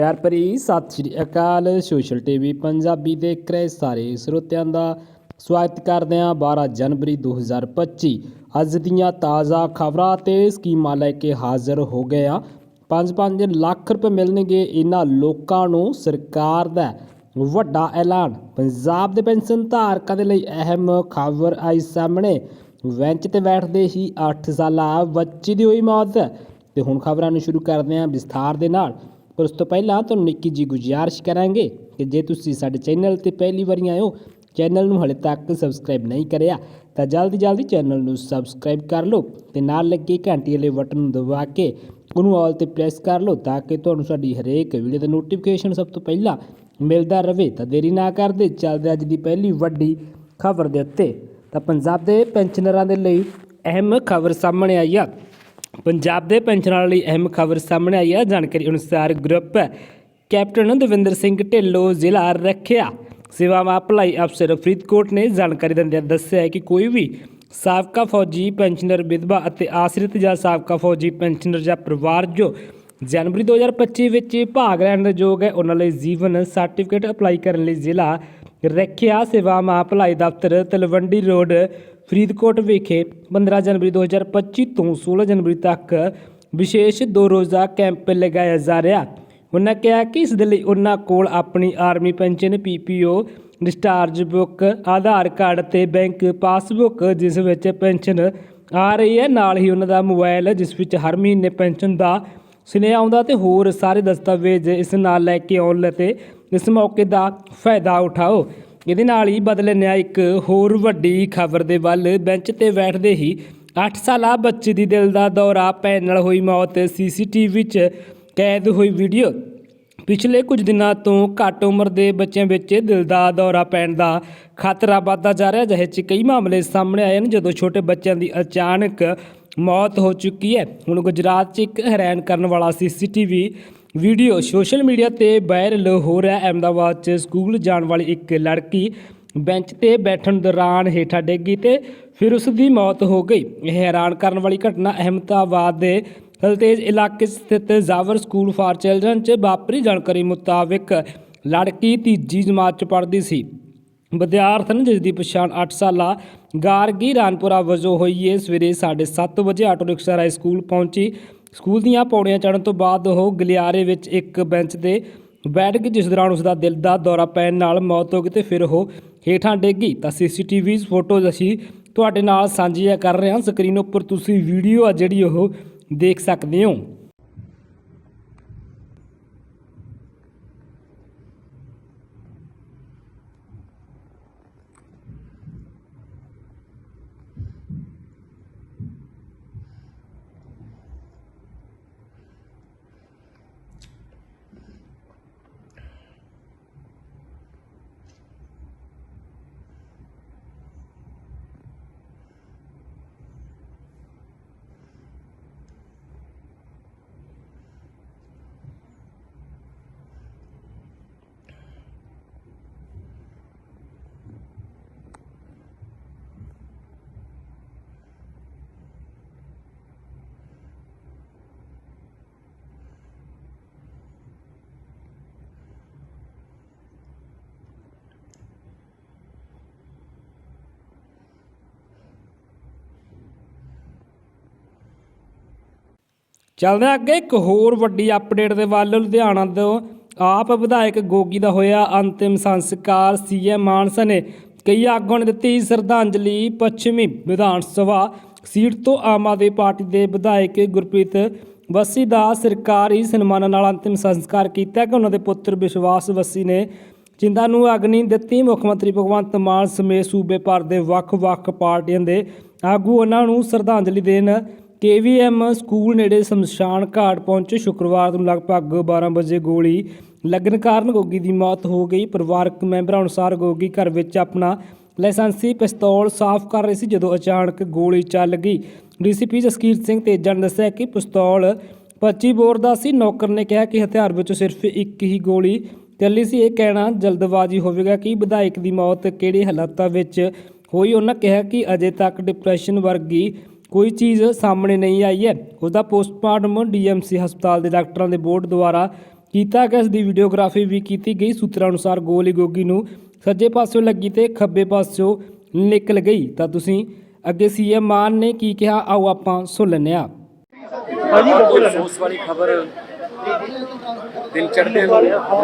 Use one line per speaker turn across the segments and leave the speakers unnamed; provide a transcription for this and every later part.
ਪਿਆਰ ਭਰੀ ਸਤਿ ਸ਼੍ਰੀ ਅਕਾਲ। ਸੋਸ਼ਲ ਟੀਵੀ ਪੰਜਾਬੀ ਦੇਖ ਰਹੇ ਸਾਰੇ ਸਰੋਤਿਆਂ ਦਾ ਸਵਾਗਤ ਕਰਦੇ ਹਾਂ 12 ਜਨਵਰੀ 2025 ਅੱਜ ਦੀਆਂ ਤਾਜ਼ਾ ਖਬਰਾਂ ਤੇ ਸਕੀਮਾਂ ਲੈ ਕੇ ਹਾਜ਼ਰ ਹੋ ਗਏ ਹਾਂ। 5-5 ਲੱਖ ਰੁਪਏ ਮਿਲਣਗੇ ਇਹਨਾਂ ਲੋਕਾਂ ਨੂੰ ਸਰਕਾਰ ਦਾ। ਵੱਡਾ ਐਲਾਨ, ਪੰਜਾਬ ਦੇ ਪੈਨਸ਼ਨ ਧਾਰਕਾਂ ਦੇ ਲਈ ਅਹਿਮ ਖਬਰ ਆਈ ਸਾਹਮਣੇ। ਬੈਂਚ ਤੇ ਬੈਠਦੇ ਹੀ 8 ਸਾਲਾ ਬੱਚੀ ਦੀ ਹੋਈ ਮੌਤ। ਤੇ ਹੁਣ ਖਬਰਾਂ ਨੂੰ ਸ਼ੁਰੂ ਕਰਦੇ ਹਾਂ ਵਿਸਥਾਰ ਦੇ ਨਾਲ। ਪਰ ਉਸ ਤੋਂ ਪਹਿਲਾਂ ਤੁਹਾਨੂੰ ਨਿੱਕੀ ਜੀ ਗੁਜ਼ਾਰਿਸ਼ ਕਰਾਂਗੇ ਕਿ ਜੇ ਤੁਸੀਂ ਸਾਡੇ ਚੈਨਲ ਤੇ ਪਹਿਲੀ ਵਾਰੀ ਆਏ ਹੋ, ਚੈਨਲ ਨੂੰ ਹਲੇ ਤੱਕ ਸਬਸਕ੍ਰਾਈਬ ਨਹੀਂ ਕਰਿਆ, ਤਾਂ ਜਲਦੀ ਜਲਦੀ ਚੈਨਲ ਨੂੰ ਸਬਸਕ੍ਰਾਈਬ ਕਰ ਲਓ ਤੇ ਨਾਲ ਲੱਗੇ ਘੰਟੀ ਵਾਲੇ ਬਟਨ ਨੂੰ ਦਬਾ ਕੇ ਉਹਨੂੰ ਆਲ ਤੇ ਪ੍ਰੈਸ ਕਰ ਲਓ ਤਾਂ ਕਿ ਤੁਹਾਨੂੰ ਸਾਡੀ ਹਰੇਕ ਵੀਡੀਓ ਦਾ ਨੋਟੀਫਿਕੇਸ਼ਨ ਸਭ ਤੋਂ ਪਹਿਲਾਂ ਮਿਲਦਾ ਰਹੇ। ਤਾਂ ਦੇਰੀ ਨਾ ਕਰਦੇ, ਚੱਲਦੇ ਅੱਜ ਦੀ ਪਹਿਲੀ ਵੱਡੀ ਖਬਰ ਦੇ ਉੱਤੇ। ਤਾਂ ਪੰਜਾਬ ਦੇ ਪੈਨਸ਼ਨਰਾਂ ਦੇ ਲਈ ਅਹਿਮ ਖਬਰ ਸਾਹਮਣੇ ਆਈ ਆ। ਪੰਜਾਬ ਦੇ ਪੈਨਸ਼ਨਰਾਂ ਲਈ ਅਹਿਮ ਖਬਰ ਸਾਹਮਣੇ ਆਈ ਹੈ। ਜਾਣਕਾਰੀ ਅਨੁਸਾਰ ਗਰੁੱਪ ਕੈਪਟਨ ਦਵਿੰਦਰ ਸਿੰਘ ਢਿੱਲੋਂ ਜ਼ਿਲ੍ਹਾ ਰੱਖਿਆ। ਸੇਵਾਵਾਂ ਭਲਾਈ ਅਫਸਰ ਫਰੀਦਕੋਟ ਨੇ ਜਾਣਕਾਰੀ ਦਿੰਦਿਆਂ ਦੱਸਿਆ ਹੈ ਕਿ ਕੋਈ ਵੀ ਸਾਬਕਾ ਫੌਜੀ ਪੈਨਸ਼ਨਰ, ਵਿਧਵਾ ਅਤੇ ਆਸ਼ਰਿਤ ਜਾਂ ਸਾਬਕਾ ਫੌਜੀ ਪੈਨਸ਼ਨਰ ਜਾਂ ਪਰਿਵਾਰ ਜੋ ਜਨਵਰੀ 2025 ਵਿੱਚ ਭਾਗ ਲੈਣ ਦੇ ਯੋਗ ਹੈ, ਉਹਨਾਂ ਲਈ ਜੀਵਨ ਸਰਟੀਫਿਕੇਟ ਅਪਲਾਈ ਕਰਨ ਲਈ ਜ਼ਿਲ੍ਹਾ ਰੱਖਿਆ ਸੇਵਾਵਾਂ ਭਲਾਈ ਦਫ਼ਤਰ ਤਲਵੰਡੀ ਰੋਡ ਫਰੀਦਕੋਟ ਵਿਖੇ 15 ਜਨਵਰੀ 2025 ਤੋਂ 16 ਜਨਵਰੀ ਤੱਕ ਵਿਸ਼ੇਸ਼ ਦੋ ਰੋਜ਼ਾ ਕੈਂਪ ਲਗਾਇਆ ਜਾ ਰਿਹਾ। ਉਹਨਾਂ ਕਿਹਾ ਕਿ ਇਸ ਦੇ ਲਈ ਉਹਨਾਂ ਕੋਲ ਆਪਣੀ army pension PPO discharge book, Aadhaar card ਤੇ ਬੈਂਕ ਪਾਸਬੁੱਕ, ਜਿਸ ਵਿੱਚ ਪੈਨਸ਼ਨ ਆ ਰਹੀ ਹੈ। ਨਾਲ ਹੀ ਉਹਨਾਂ ਦਾ ਮੋਬਾਈਲ, ਜਿਸ ਵਿੱਚ ਹਰ ਮਹੀਨੇ ਪੈਨਸ਼ਨ ਦਾ ਸੁਨੇਹਾ ਆਉਂਦਾ ਤੇ ਹੋਰ ਸਾਰੇ ਦਸਤਾਵੇਜ਼ ਇਸ ਨਾਲ ਲੈ ਕੇ ਆਉਣ ਤੇ ਇਸ ਮੌਕੇ ਦਾ ਫਾਇਦਾ ਉਠਾਓ। ਇਹਦੇ ਨਾਲ ਹੀ ਬਦਲੇ ਨਿਆ ਇੱਕ ਹੋਰ ਵੱਡੀ ਖਬਰ ਦੇ ਵੱਲ ਬੈਂਚ ਤੇ ਬੈਠਦੇ ਹੀ 8 ਸਾਲਾ ਬੱਚੇ ਦੀ ਦਿਲ ਦਾ ਦੌਰਾ ਪੈਣ ਨਾਲ ਹੋਈ ਮੌਤ, ਸੀਸੀਟੀਵੀ 'ਚ ਕੈਦ ਹੋਈ ਵੀਡੀਓ। ਪਿਛਲੇ ਕੁਝ ਦਿਨਾਂ ਤੋਂ ਘੱਟ ਉਮਰ ਦੇ ਬੱਚਿਆਂ ਵਿੱਚ ਦਿਲ ਦਾ ਦੌਰਾ ਪੈਣ ਦਾ ਖਤਰਾ ਵੱਧਦਾ ਜਾ ਰਿਹਾ, ਜਿਹੇ 'ਚ ਕਈ ਮਾਮਲੇ ਸਾਹਮਣੇ ਆਏ ਹਨ, ਜਦੋਂ ਛੋਟੇ ਬੱਚਿਆਂ ਦੀ ਅਚਾਨਕ ਮੌਤ ਹੋ ਚੁੱਕੀ ਹੈ। ਹੁਣ ਗੁਜਰਾਤ 'ਚ ਇੱਕ ਹੈਰਾਨ ਕਰਨ ਵਾਲਾ ਸੀਸੀਟੀਵੀ ਵੀਡੀਓ ਸੋਸ਼ਲ ਮੀਡੀਆ ਤੇ ਵਾਇਰਲ ਹੋ ਰਿਹਾ ਅਹਿਮਦਾਬਾਦ 'ਚ ਸਕੂਲ ਜਾਣ ਵਾਲੀ ਇੱਕ ਲੜਕੀ ਬੈਂਚ ਤੇ ਬੈਠਣ ਦੌਰਾਨ ਹੇਠਾਂ ਡਿੱਗੀ ਤੇ ਫਿਰ ਉਸ ਦੀ ਮੌਤ ਹੋ ਗਈ। ਇਹ ਹੈਰਾਨ ਕਰਨ ਵਾਲੀ ਘਟਨਾ ਅਹਿਮਦਾਬਾਦ ਦੇ ਹਲਤੇਜ ਇਲਾਕੇ ਸਥਿਤ ਜ਼ਾਵਰ ਸਕੂਲ ਫਾਰ ਚਿਲਡਰਨ 'ਚ ਵਾਪਰੀ। ਜਾਣਕਾਰੀ ਮੁਤਾਬਕ ਲੜਕੀ ਤੀਜੀ ਜਮਾਤ 'ਚ ਪੜ੍ਹਦੀ ਸੀ। ਵਿਦਿਆਰਥਣ ਜਿਸ ਦੀ ਪਛਾਣ 8 ਸਾਲਾ ਗਾਰਗੀ ਰਾਨਪੁਰਾ ਵਜੋਂ ਹੋਈ ਹੈ ਸਵੇਰੇ 7:30 ਵਜੇ ਆਟੋ ਰਿਕਸ਼ਾ ਰਾਹੀਂ ਸਕੂਲ ਪਹੁੰਚੀ। ਸਕੂਲ ਦੀਆਂ ਪੌੜੀਆਂ ਚੜ੍ਹਨ ਤੋਂ ਬਾਅਦ ਉਹ ਗਲਿਆਰੇ ਵਿੱਚ ਇੱਕ ਬੈਂਚ ਤੇ ਬੈਠ ਗਈ, ਜਿਸ ਦੌਰਾਨ ਉਸ ਦਾ ਦਿਲ ਦਾ ਦੌਰਾ ਪੈਣ ਨਾਲ ਮੌਤ ਹੋ ਗਈ ਤੇ ਫਿਰ ਉਹ ਹੇਠਾਂ ਡਿੱਗੀ ਤਾਂ ਸੀਸੀਟੀਵੀ ਫੋਟੋਜ਼ ਅਸੀਂ ਤੁਹਾਡੇ ਨਾਲ ਸਾਂਝੀਆਂ ਕਰ ਰਹੇ ਹਾਂ। ਸਕਰੀਨ ਉੱਪਰ ਤੁਸੀਂ ਵੀਡੀਓ ਆ ਜਿਹੜੀ ਉਹ ਦੇਖ ਸਕਦੇ ਹੋ। ਚੱਲਦੇ ਹਾਂ ਅੱਗੇ ਇੱਕ ਹੋਰ ਵੱਡੀ ਅਪਡੇਟ ਦੇ ਵੱਲ, ਲੁਧਿਆਣਾ ਤੋਂ ਆਪ ਵਿਧਾਇਕ ਗੋਗੀ ਦਾ ਹੋਇਆ ਅੰਤਿਮ ਸੰਸਕਾਰ। ਸੀਐਮ ਮਾਨਸਾ ਨੇ ਕਈ ਆਗੂਆਂ ਨੇ ਦਿੱਤੀ ਸ਼ਰਧਾਂਜਲੀ। ਪੱਛਮੀ ਵਿਧਾਨ ਸਭਾ ਸੀਟ ਤੋਂ ਆਮ ਆਦਮੀ ਪਾਰਟੀ ਦੇ ਵਿਧਾਇਕ ਗੁਰਪ੍ਰੀਤ ਬੱਸੀ ਦਾ ਸਰਕਾਰੀ ਸਨਮਾਨਾਂ ਨਾਲ ਅੰਤਿਮ ਸੰਸਕਾਰ ਕੀਤਾ ਕਿ ਉਹਨਾਂ ਦੇ ਪੁੱਤਰ ਵਿਸ਼ਵਾਸ ਬੱਸੀ ਨੇ ਚਿੰਤਾ ਨੂੰ ਅਗਨੀ ਦਿੱਤੀ। ਮੁੱਖ ਮੰਤਰੀ ਭਗਵੰਤ ਮਾਨ ਸਮੇਤ ਸੂਬੇ ਭਰ ਦੇ ਵੱਖ-ਵੱਖ ਪਾਰਟੀਆਂ ਦੇ ਆਗੂ ਉਹਨਾਂ ਨੂੰ ਸ਼ਰਧਾਂਜਲੀ ਦੇਣ ਕੇਵੀਐਮ ਸਕੂਲ ਨੇੜੇ ਸ਼ਮਸ਼ਾਨ ਘਾਟ ਪਹੁੰਚੇ। ਸ਼ੁੱਕਰਵਾਰ ਨੂੰ ਲਗਭਗ 12 ਵਜੇ ਗੋਲੀ ਲੱਗਣ ਕਾਰਨ ਗੋਗੀ ਦੀ ਮੌਤ ਹੋ ਗਈ। ਪਰਿਵਾਰਕ ਮੈਂਬਰਾਂ ਅਨੁਸਾਰ ਗੋਗੀ ਘਰ ਵਿੱਚ ਆਪਣਾ ਲਾਇਸੈਂਸੀ ਪਿਸਤੌਲ ਸਾਫ਼ ਕਰ ਰਹੀ ਸੀ, ਜਦੋਂ ਅਚਾਨਕ ਗੋਲੀ ਚੱਲ ਗਈ। ਡੀਸੀਪੀ ਜਸਕੀਰ ਸਿੰਘ ਤੇਜਾ ਨੇ ਦੱਸਿਆ ਕਿ ਪਿਸਤੌਲ 25 ਬੋਰ ਦਾ ਸੀ। ਨੌਕਰ ਨੇ ਕਿਹਾ ਕਿ ਹਥਿਆਰ ਵਿੱਚੋਂ ਸਿਰਫ ਇੱਕ ਹੀ ਗੋਲੀ ਚੱਲੀ ਸੀ। ਇਹ ਕਹਿਣਾ ਜਲਦਬਾਜ਼ੀ ਹੋਵੇਗਾ ਕਿ ਵਿਧਾਇਕ ਦੀ ਮੌਤ ਕਿਹੜੇ ਹਾਲਾਤਾਂ ਵਿੱਚ ਹੋਈ। ਉਹਨਾਂ ਕਿਹਾ ਕਿ ਅਜੇ ਤੱਕ ਡਿਪਰੈਸ਼ਨ ਵਰਗੀ ਕੋਈ ਚੀਜ਼ ਸਾਹਮਣੇ ਨਹੀਂ ਆਈ ਹੈ। ਉਹਦਾ ਪੋਸਟਮਾਰਟਮ ਡੀਐਮਸੀ ਹਸਪਤਾਲ ਦੇ ਡਾਕਟਰਾਂ ਦੇ ਬੋਰਡ ਦੁਆਰਾ ਕੀਤਾ ਗਿਆ ਇਸ ਦੀ ਵੀਡੀਓਗ੍ਰਾਫੀ ਵੀ ਕੀਤੀ ਗਈ। ਸੂਤਰਾਂ ਅਨੁਸਾਰ ਗੋਲੀ ਗੋਗੀ ਨੂੰ ਸੱਜੇ ਪਾਸਿਓਂ ਲੱਗੀ ਤੇ ਖੱਬੇ ਪਾਸਿਓਂ ਨਿਕਲ ਗਈ। ਤਾਂ ਤੁਸੀਂ ਅੱਗੇ ਸੀਐਮ ਮਾਨ ਨੇ ਕੀ ਕਿਹਾ? ਆਓ ਆਪਾਂ ਸੁਣ ਲੈਂਦੇ ਹਾਂ।
ਅਫਸੋਸ ਵਾਲੀ ਖਬਰ ਦਿਲ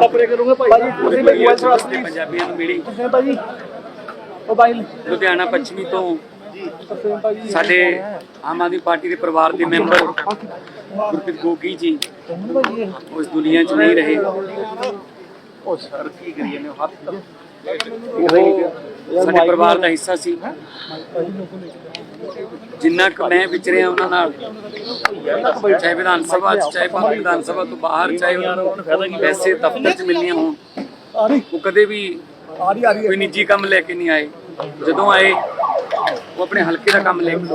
ਆਪਣੇ ਕਰੂੰਗਾ ਭਾਈ।
ਪੂਰੀ ਦੁਨੀਆ ਚ ਵਸਦੇ ਪੰਜਾਬੀਆਂ ਨੂੰ ਮਿਲੀ।
ਮੋਬਾਈਲ।
ਲੁਧਿਆਣਾ ਪੱਛਮੀ ਤੋਂ ਸਾਡੇ ਆਮ ਆਦਮੀ ਪਾਰਟੀ ਦੇ ਪਰਿਵਾਰ ਦੇ ਮੈਂਬਰ ਗੁਰਪ੍ਰੀਤ ਗੋਗੀ ਜੀ ਉਸ ਦੁਨੀਆ 'ਚ ਨਹੀਂ ਰਹੇ।
ਉਹ ਸਰ ਕੀ ਕਰੀਏ ਨੇ ਹੱਥ
ਉਹ ਸਾਡੇ ਪਰਿਵਾਰ ਦਾ ਹਿੱਸਾ ਸੀ। ਜਿੰਨਾ ਕੁ ਮੈਂ ਵਿਚਰਿਆ ਉਹਨਾਂ ਨਾਲ ਚਾਹੇ ਵਿਧਾਨ ਸਭਾ 'ਚ ਚਾਹੇ ਭਾਵੇਂ ਵਿਧਾਨ ਸਭਾ ਤੋਂ ਬਾਹਰ ਚਾਹੇ ਉਹਨਾਂ ਨੂੰ ਪੈਸੇ ਦਫ਼ਤਰ 'ਚ ਮਿਲਣੀਆਂ ਹੋਣ ਉਹ ਕਦੇ ਵੀ ਕੋਈ ਨਿੱਜੀ ਕੰਮ ਲੈ ਕੇ ਨਹੀਂ ਆਏ। ਜਦੋਂ ਆਏ ਉਹ ਆਪਣੇ ਹਲਕੇ ਦਾ ਕੰਮ ਲੈ ਕੇ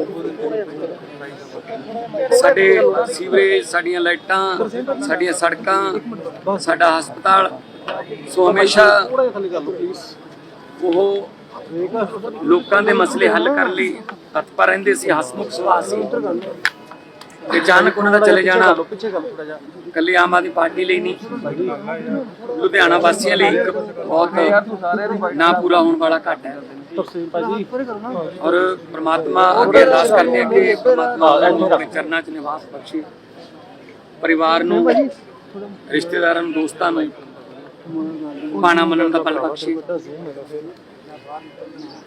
ਸਾਡੇ ਸੀਵਰੇਜ, ਸਾਡੀਆਂ ਲਾਈਟਾਂ, ਸਾਡੀਆਂ ਸੜਕਾਂ, ਸਾਡਾ ਹਸਪਤਾਲ, ਸੋ ਹਮੇਸ਼ਾ ਉਹ ਲੋਕਾਂ ਦੇ ਮਸਲੇ ਹੱਲ ਕਰਨ ਲਈ ਤਤਪਰ ਰਹਿੰਦੇ ਸੀ, ਹਸਮੁਖ ਸੁਭਾਅ ਸੀ। ਤੇ ਅਚਾਨਕ ਉਹਨਾਂ ਦਾ ਚਲੇ ਜਾਣਾ।
ਪਿੱਛੇ ਕਰ ਥੋੜਾ ਜਿਹਾ।
ਇਕੱਲੀ ਆਮ ਆਦਮੀ ਪਾਰਟੀ ਲਈ ਨਹੀਂ। ਲੁਧਿਆਣਾ ਵਾਸੀਆਂ ਲਈ ਇੱਕ ਬਹੁਤ ਨਾ ਪੂਰਾ ਹੋਣ ਵਾਲਾ ਘਾਟਾ ਹੈ। ਔਰ ਪ੍ਰਮਾਤਮਾ ਅੱਗੇ ਅਰਦਾਸ ਕਰਦੇ ਹਾਂ ਕਿ ਪ੍ਰਮਾਤਮਾ ਆਪਣੇ ਚਰਨਾਂ 'ਚ ਨਿਵਾਸ ਬਖਸ਼ੇ। ਪਰਿਵਾਰ ਨੂੰ ਰਿਸ਼ਤੇਦਾਰਾਂ ਨੂੰ ਦੋਸਤਾਂ ਨੂੰ ਪਾਣਾ ਮੰਨਣ ਦਾ ਬਲ ਬਖਸ਼ੇ।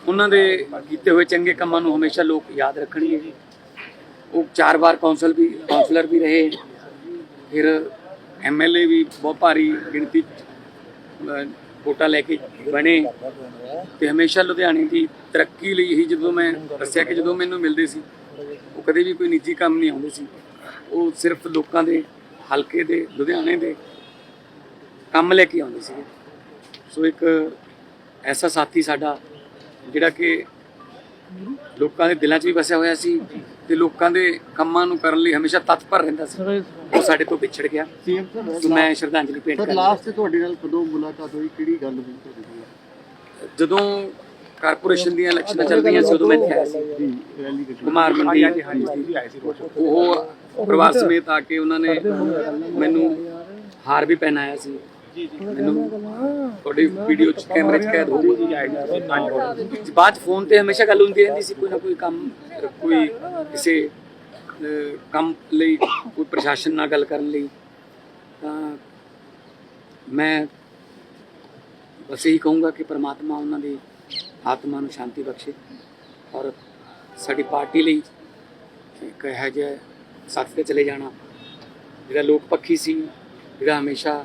ਉਹਨਾਂ ਦੇ ਕੀਤੇ ਹੋਏ ਚੰਗੇ ਕੰਮਾਂ ਨੂੰ ਹਮੇਸ਼ਾ ਲੋਕ ਯਾਦ ਰੱਖਣਗੇ। ਉਹ ਚਾਰ ਵਾਰ ਕੌਂਸਲ ਵੀ ਕੌਂਸਲਰ ਵੀ ਰਹੇ। ਫਿਰ ਐਮਐਲਏ ਵੀ ਬਹੁਤ ਭਾਰੀ ਗਿਣਤੀ 'ਚ, ਵੋਟਾਂ ਲੈ ਕੇ ਬਣੇ। ਤੇ ਹਮੇਸ਼ਾ ਲੁਧਿਆਣੇ ਦੀ ਤਰੱਕੀ ਲਈ ਹੀ ਜਦੋਂ ਮੈਂ ਦੱਸਿਆ ਕਿ ਜਦੋਂ ਮੈਨੂੰ ਮਿਲਦੇ ਸੀ ਉਹ ਕਦੇ ਵੀ ਕੋਈ ਨਿੱਜੀ ਕੰਮ ਨਹੀਂ ਆਉਂਦੇ ਸੀ। ਉਹ ਸਿਰਫ ਲੋਕਾਂ ਦੇ ਹਲਕੇ ਦੇ ਲੁਧਿਆਣੇ ਦੇ ਕੰਮ ਲੈ ਕੇ ਆਉਂਦੇ ਸੀ ਸੋ ਇੱਕ ਐਸਾ ਸਾਥੀ ਸਾਡਾ ਜਿਹੜਾ ਕਿ ਲੋਕਾਂ ਦੇ ਦਿਲਾਂ 'ਚ ਵੀ ਵਸਿਆ ਹੋਇਆ ਸੀ। ਤੇ ਲੋਕਾਂ ਦੇ ਕੰਮਾਂ ਨੂੰ ਕਰਨ ਲਈ ਹਮੇਸ਼ਾ ਤਤਪਰ ਰਹਿੰਦਾ ਸੀ। ਉਹ ਸਾਡੇ ਤੋਂ ਵਿਛੜ ਗਿਆ।
ਸੀਐਮ
ਸੋ ਮੈਂ ਸ਼ਰਧਾਂਜਲੀ ਭੇਟ ਕਰਦਾ
ਲਾਸਟ ਤੇ ਤੁਹਾਡੇ ਨਾਲ ਕਦੋਂ ਮੁਲਾਕਾਤ ਹੋਈ? ਕਿਹੜੀ ਗੱਲ ਹੋਈ ਤੁਹਾਡੀ?
ਜਦੋਂ ਕਾਰਪੋਰੇਸ਼ਨ ਦੀਆਂ ਇਲੈਕਸ਼ਨਾਂ ਚੱਲ ਰਹੀਆਂ ਸੀ ਉਦੋਂ ਮੈਂ ਇੱਥੇ ਆਇਆ ਸੀ। ਕੁਮਾਰ ਮੰਡੀ। ਉਹ ਪਰਿਵਾਰ ਸਮੇਤ ਆ ਕੇ ਉਹਨਾਂ ਨੇ ਮੈਨੂੰ ਹਾਰ ਵੀ ਪਹਿਨਾਇਆ ਸੀ। ਮੈਨੂੰ ਤੁਹਾਡੀ ਵੀਡੀਓ ਚ ਕੈਮਰੇ ਚ ਕੈਦ ਹੋ ਗਈ ਬਾਅਦ ਚ ਫੋਨ ਤੇ ਹਮੇਸ਼ਾ ਗੱਲ ਹੁੰਦੀ ਰਹਿੰਦੀ ਸੀ, ਕੋਈ ਨਾ ਕੋਈ ਕੰਮ, ਕੋਈ ਕਿਸੇ ਕੰਮ ਲਈ, ਕੋਈ ਪ੍ਰਸ਼ਾਸਨ ਨਾਲ ਗੱਲ ਕਰਨ ਲਈ। ਤਾਂ ਮੈਂ ਬਸ ਇਹੀ ਕਹੂੰਗਾ ਕਿ ਪ੍ਰਮਾਤਮਾ ਉਹਨਾਂ ਦੀ ਆਤਮਾ ਨੂੰ ਸ਼ਾਂਤੀ ਬਖਸ਼ੇ ਔਰ ਸਾਡੀ ਪਾਰਟੀ ਲਈ ਇੱਕ ਇਹੋ ਜਿਹਾ ਸਾਥ ਤੇ ਚਲੇ ਜਾਣਾ। ਜਿਹੜਾ ਲੋਕ ਪੱਖੀ ਸੀ, ਜਿਹੜਾ ਹਮੇਸ਼ਾ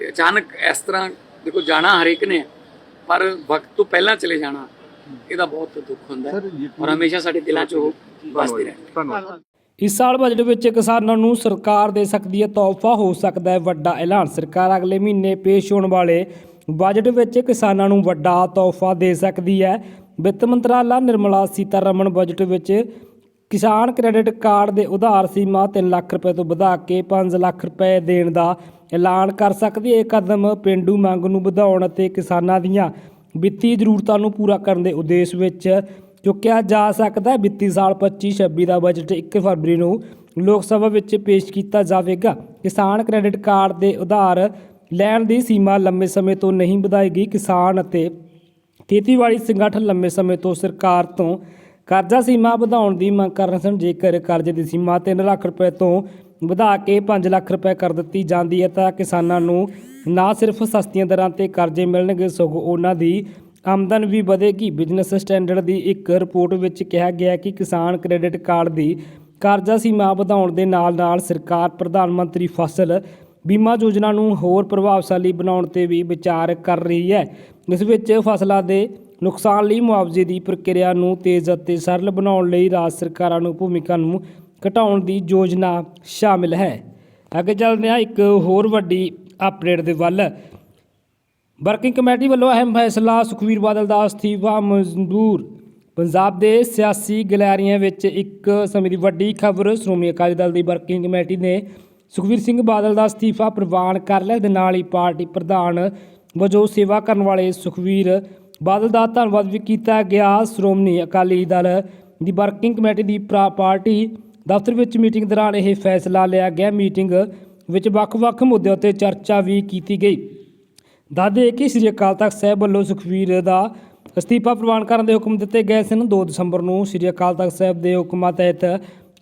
ਤੇ ਅਚਾਨਕ ਇਸ ਤਰ੍ਹਾਂ ਦੇਖੋ ਜਾਣਾ ਹਰੇਕ ਨੇ ਪਰ ਵਕਤ ਤੋਂ ਪਹਿਲਾਂ ਚਲੇ ਜਾਣਾ ਇਹਦਾ ਬਹੁਤ ਦੁੱਖ ਹੁੰਦਾ ਹੈ। ਔਰ ਹਮੇਸ਼ਾ ਸਾਡੇ ਦਿਲਾਂ 'ਚ ਉਹ ਵਸਦੇ
ਧੰਨਵਾਦ।
ਇਸ ਸਾਲ ਬਜਟ ਵਿੱਚ ਕਿਸਾਨਾਂ ਨੂੰ ਸਰਕਾਰ ਦੇ ਸਕਦੀ ਹੈ ਤੋਹਫਾ ਹੋ ਸਕਦਾ ਹੈ ਵੱਡਾ ਐਲਾਨ। ਸਰਕਾਰ ਅਗਲੇ ਮਹੀਨੇ ਪੇਸ਼ ਹੋਣ ਵਾਲੇ ਬਜਟ ਵਿੱਚ ਕਿਸਾਨਾਂ ਨੂੰ ਵੱਡਾ ਤੋਹਫਾ ਦੇ ਸਕਦੀ ਹੈ। ਵਿੱਤ ਮੰਤਰਾਲਾ ਨਿਰਮਲਾ ਸੀਤਾਰਮਣ ਬਜਟ ਵਿੱਚ ਕਿਸਾਨ ਕ੍ਰੈਡਿਟ ਕਾਰਡ ਦੇ ਉਧਾਰ ਸੀਮਾ 3 ਲੱਖ ਰੁਪਏ ਤੋਂ ਵਧਾ ਕੇ 5 ਲੱਖ ਰੁਪਏ ਦੇਣ ਦਾ ਐਲਾਨ ਕਰ ਸਕਦੀ ਹੈ। ਇਹ ਕਦਮ ਪਿੰਡੂ ਮੰਗ ਨੂੰ ਵਧਾਉਣ ਅਤੇ ਕਿਸਾਨਾਂ ਦੀਆਂ ਵਿੱਤੀ ਜ਼ਰੂਰਤਾਂ ਨੂੰ ਪੂਰਾ ਕਰਨ ਦੇ ਉਦੇਸ਼ ਵਿੱਚ ਚੁੱਕਿਆ ਜਾ ਸਕਦਾ ਹੈ। ਵਿੱਤੀ ਸਾਲ 25-26 ਦਾ ਬਜਟ 1 ਫਰਵਰੀ ਨੂੰ ਲੋਕ ਸਭਾ ਵਿੱਚ ਪੇਸ਼ ਕੀਤਾ ਜਾਵੇਗਾ। ਕਿਸਾਨ ਕ੍ਰੈਡਿਟ ਕਾਰਡ ਦੇ ਉਧਾਰ ਲੈਣ ਦੀ ਸੀਮਾ ਲੰਮੇ ਸਮੇਂ ਤੋਂ ਨਹੀਂ ਵਧਾਈ ਗਈ। ਕਿਸਾਨ ਅਤੇ ਖੇਤੀਬਾੜੀ ਸੰਗਠਨ ਲੰਮੇ ਸਮੇਂ ਤੋਂ ਸਰਕਾਰ ਤੋਂ ਕਰਜ਼ਾ ਸੀਮਾ ਵਧਾਉਣ ਦੀ ਮੰਗ ਕਰ ਰਹੇ ਸਨ। ਜੇਕਰ ਕਰਜ਼ੇ ਦੀ ਸੀਮਾ 3 ਲੱਖ ਰੁਪਏ ਤੋਂ ਵਧਾ ਕੇ 5 ਲੱਖ ਰੁਪਏ ਕਰ ਦਿੱਤੀ ਜਾਂਦੀ ਹੈ, ਤਾਂ ਕਿਸਾਨਾਂ ਨੂੰ ਨਾ ਸਿਰਫ ਸਸਤੀਆਂ ਦਰਾਂ ਤੇ ਕਰਜ਼ੇ ਮਿਲਣਗੇ, ਸਗੋਂ ਉਹਨਾਂ ਦੀ ਆਮਦਨ ਵੀ ਵਧੇਗੀ। ਬਿਜ਼ਨਸ ਸਟੈਂਡਰਡ ਦੀ ਇੱਕ ਰਿਪੋਰਟ ਵਿੱਚ ਕਿਹਾ ਗਿਆ ਕਿ ਕਿਸਾਨ ਕ੍ਰੈਡਿਟ ਕਾਰਡ ਦੀ ਕਰਜ਼ਾ ਸੀਮਾ ਵਧਾਉਣ ਦੇ ਨਾਲ-ਨਾਲ ਸਰਕਾਰ, ਪ੍ਰਧਾਨ ਮੰਤਰੀ ਫਸਲ ਬੀਮਾ ਯੋਜਨਾ ਨੂੰ ਹੋਰ ਪ੍ਰਭਾਵਸ਼ਾਲੀ ਬਣਾਉਣ ਤੇ ਵੀ ਵਿਚਾਰ ਕਰ ਰਹੀ ਹੈ। ਇਸ ਵਿੱਚ ਫਸਲਾਂ ਦੇ ਨੁਕਸਾਨ ਲਈ ਮੁਆਵਜ਼ੇ ਦੀ ਪ੍ਰਕਿਰਿਆ ਨੂੰ ਤੇਜ਼ ਅਤੇ ਸਰਲ ਬਣਾਉਣ ਲਈ ਰਾਜ ਸਰਕਾਰਾਂ ਨੂੰ ਭੂਮਿਕਾ ਨੂੰ ਘਟਾਉਣ ਦੀ ਯੋਜਨਾ ਸ਼ਾਮਿਲ ਹੈ। ਅੱਗੇ ਚੱਲਦੇ ਹਾਂ ਇੱਕ ਹੋਰ ਵੱਡੀ ਅਪਡੇਟ ਦੇ ਵੱਲ। ਵਰਕਿੰਗ ਕਮੇਟੀ ਵੱਲੋਂ ਅਹਿਮ ਫੈਸਲਾ ਸੁਖਵੀਰ ਬਾਦਲ ਦਾ ਅਸਤੀਫਾ ਮਨਜ਼ੂਰ ਪੰਜਾਬ ਦੇ ਸਿਆਸੀ ਗਲੈਰੀਆਂ ਵਿੱਚ ਇੱਕ ਸਮੇਂ ਦੀ ਵੱਡੀ ਖਬਰ ਸ਼੍ਰੋਮਣੀ ਅਕਾਲੀ ਦਲ ਦੀ ਵਰਕਿੰਗ ਕਮੇਟੀ ਨੇ ਸੁਖਵੀਰ ਸਿੰਘ ਬਾਦਲ ਦਾ ਅਸਤੀਫਾ ਪ੍ਰਵਾਨ ਕਰ ਲਿਆ। ਦੇ ਨਾਲ ਹੀ ਪਾਰਟੀ ਪ੍ਰਧਾਨ ਵਜੋਂ ਸੇਵਾ ਕਰਨ ਵਾਲੇ ਸੁਖਵੀਰ ਬਾਦਲ ਦਾ ਧੰਨਵਾਦ ਵੀ ਕੀਤਾ ਗਿਆ ਸ਼੍ਰੋਮਣੀ ਅਕਾਲੀ ਦਲ ਦੀ ਵਰਕਿੰਗ ਕਮੇਟੀ ਦੀ ਪ੍ਰਾ- ਪਾਰਟੀ ਦਫ਼ਤਰ ਵਿੱਚ ਮੀਟਿੰਗ ਦੌਰਾਨ ਇਹ ਫੈਸਲਾ ਲਿਆ ਗਿਆ। ਮੀਟਿੰਗ ਵਿੱਚ ਵੱਖ-ਵੱਖ ਮੁੱਦਿਆਂ ਉੱਤੇ ਚਰਚਾ ਵੀ ਕੀਤੀ ਗਈ। ਦੱਸਦੇ ਕਿ ਸ੍ਰੀ ਅਕਾਲ ਤਖਤ ਸਾਹਿਬ ਵੱਲੋਂ ਸੁਖਵੀਰ ਦਾ ਅਸਤੀਫਾ ਪ੍ਰਵਾਨ ਕਰਨ ਦੇ ਹੁਕਮ ਦਿੱਤੇ ਗਏ ਸਨ। 2 ਦਸੰਬਰ ਨੂੰ ਸ੍ਰੀ ਅਕਾਲ ਤਖਤ ਸਾਹਿਬ ਦੇ ਹੁਕਮਾਂ ਤਹਿਤ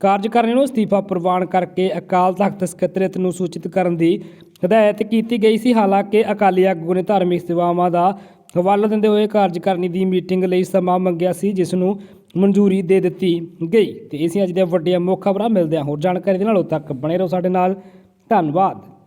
ਕਾਰਜਕਾਰੀ ਨੂੰ ਅਸਤੀਫਾ ਪ੍ਰਵਾਨ ਕਰਕੇ ਅਕਾਲ ਤਖਤ ਸਕੱਤਰੇਤ ਨੂੰ ਸੂਚਿਤ ਕਰਨ ਦੀ ਹਦਾਇਤ ਕੀਤੀ ਗਈ ਸੀ। ਹਾਲਾਂਕਿ ਅਕਾਲੀ ਆਗੂ ਨੇ ਧਾਰਮਿਕ ਸੇਵਾਵਾਂ ਦਾ ਹਵਾਲਾ ਦਿੰਦੇ ਹੋਏ ਕਾਰਜਕਾਰਨੀ ਦੀ ਮੀਟਿੰਗ ਲਈ ਸਮਾਂ ਮੰਗਿਆ ਸੀ, ਜਿਸ ਨੂੰ ਮਨਜ਼ੂਰੀ ਦੇ ਦਿੱਤੀ ਗਈ। ਤੇ ਇਸੇ ਅੱਜ ਦੀਆਂ ਵੱਡੀਆਂ ਮੁੱਖ ਖਬਰਾਂ। ਮਿਲਦੇ ਹਾਂ ਹੋਰ ਜਾਣਕਾਰੀ ਦੇ ਨਾਲ। ਉਦੋਂ ਤੱਕ ਬਣੇ ਰਹੋ ਸਾਡੇ ਨਾਲ। ਧੰਨਵਾਦ।